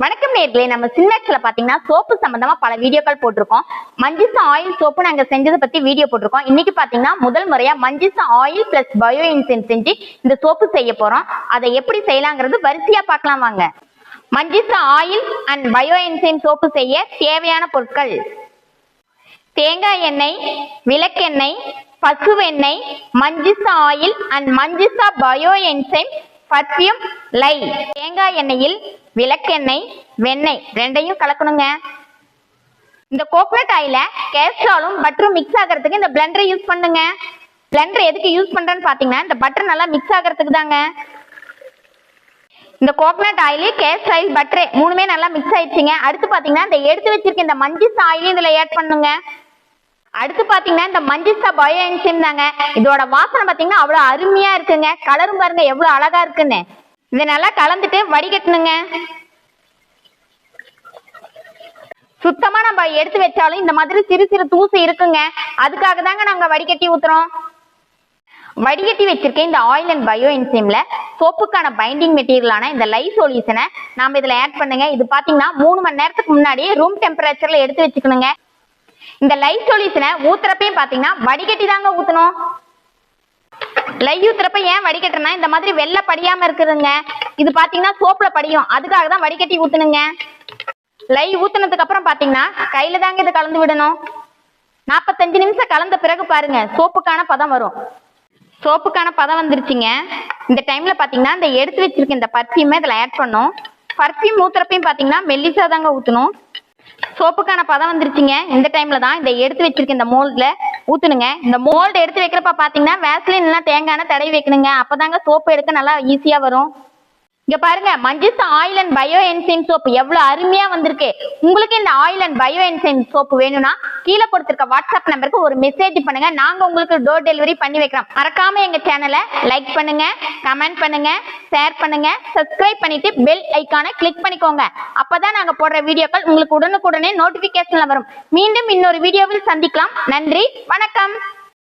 வணக்கம் நேர்களே. நம்ம சின்னக்ஸ்ல பாத்தீங்கன்னா சோப்பு சம்பந்தமா பல வீடியோக்கள் போட்டிருக்கோம். மஞ்சிசா ஆயில் சோப்பு நாங்க செஞ்சதை பத்தி வீடியோ போட்டிருக்கோம். இன்னைக்கு பாத்தீங்கன்னா முதல் முறையா manjistha oil plus bio enzyme செஞ்சு இந்த சோப்பு செய்ய போறோம். அதை எப்படி செய்யலாங்கிறது வரிசையா பார்க்கலாம் வாங்க. Manjistha oil and bio enzyme soap செய்ய தேவையான பொருட்கள். தேங்காய் எண்ணெய் விளக்கெண்ணெய் பசுவெண்ணெய் manjistha oil and manjistha bio enzyme perfume lye. தேங்காய் எண்ணெயில் விளக்கெண்ணெய் வெண்ணெய் ரெண்டையும் கலக்கணுங்க. இந்த கோகோனட் ஆயில கேஸ்ட்ராலும் பட்டரும் மிக்ஸ் ஆகிறதுக்கு இந்த பிளெண்டரை யூஸ் பண்ணுங்க. பிளெண்டர் எதுக்கு யூஸ் பண்றேன்னு பாத்தீங்கன்னா இந்த பட்டர் நல்லா மிக்ஸ் ஆகிறதுக்கு தாங்க. இந்த coconut oil castor oil butter மூணுமே நல்லா மிக்ஸ் ஆயிடுச்சுங்க. அடுத்து பாத்தீங்கன்னா இந்த எடுத்து வச்சிருக்க இந்த மஞ்சள் ஆயிலையும் இதுல ஆட் பண்ணுங்க. அடுத்து பாத்தீங்கன்னா இந்த மஞ்சிஸ்டா பயோ என்சிம் தாங்க. இதோட வாசனை பாத்தீங்கன்னா அவ்வளவு அருமையா இருக்குங்க. கலரும் பாருங்க எவ்வளவு அழகா இருக்குன்னு. இதை நல்லா கலந்துட்டு வடிகட்டணுங்க. சுத்தமா நம்ம எடுத்து வச்சாலும் இந்த மாதிரி சிறு சிறு தூசு இருக்குங்க. அதுக்காக தாங்க நாங்க வடிகட்டி ஊத்துறோம். வடிகட்டி வச்சிருக்க இந்த ஆயில் அண்ட் பயோ என்சைம்ல சோப்புக்கான பைண்டிங் மெட்டீரியலான இந்த லை சொல்யூஷனை நாம இதுல ஆட் பண்ணுங்க. இது பாத்தீங்கன்னா மூணு மணி நேரத்துக்கு முன்னாடி ரூம் டெம்பரேச்சர்ல எடுத்து வச்சுக்கணுங்க. இந்த லை சொல்யூஷனை ஊத்துறப்பையும் பாத்தீங்கன்னா வடிகட்டி தாங்க ஊத்தணும். லை ஊத்துறப்ப ஏன் வடிகட்டுறனா இந்த மாதிரி வெள்ளை படியாம இருக்குதுங்க. இது பாத்தீங்கன்னா சோப்புல படியும். அதுக்காக தான் வடிகட்டி ஊத்தணுங்க. லை ஊத்துனதுக்கு அப்புறம் பாத்தீங்கன்னா கையில தாங்க இது கலந்து விடணும். நாற்பத்தஞ்சு நிமிஷம் கலந்த பிறகு பாருங்க சோப்புக்கான பதம் வரும். சோப்புக்கான பதம் வந்துருச்சுங்க. இந்த டைம்ல பாத்தீங்கன்னா இந்த எடுத்து வச்சிருக்க இந்த பர்ஃபியூமே இதுல ஆட் பண்ணும் பர்ஃபியூம் ஊத்துறப்பையும் பாத்தீங்கன்னா மெல்லிசா தாங்க ஊத்தணும். சோப்புக்கான பதம் வந்துருச்சுங்க. இந்த டைம்ல தான் இதை எடுத்து வச்சிருக்க இந்த மோல்ட்ல ஊத்துனுங்க இந்த மோல்டு எடுத்து வைக்கிறப்ப பாத்தீங்கன்னா வேஸ்லின் இல்லைன்னா தேங்காய் தடவி வைக்கணுங்க. அப்பதாங்க சோப்பு எடுக்க நல்லா ஈஸியா வரும். இங்க பாருங்க மஞ்சிஸ் oil and bio enzyme soap எவ்வளவு அருமையா வந்திருக்கு. உங்களுக்கு இந்த oil and bio enzyme soap வேணும்னா கீழே கொடுத்திருக்க வாட்ஸ்அப் நம்பருக்கு ஒரு மெசேஜ் பண்ணுங்க. நாங்க உங்களுக்கு டோர் டெலிவரி பண்ணி வைக்கிறோம். மறக்காம எங்க சேனலை லைக் பண்ணுங்க கமெண்ட் பண்ணுங்க ஷேர் பண்ணுங்க சப்ஸ்கிரைப் பண்ணிட்டு பெல் ஐக்கானை கிளிக் பண்ணிக்கோங்க. அப்பதான் நாங்க போடுற வீடியோக்கள் உங்களுக்கு உடனுக்குடனே நோட்டிபிகேஷன்ல வரும். மீண்டும் இன்னொரு வீடியோவில் சந்திக்கலாம். நன்றி வணக்கம்.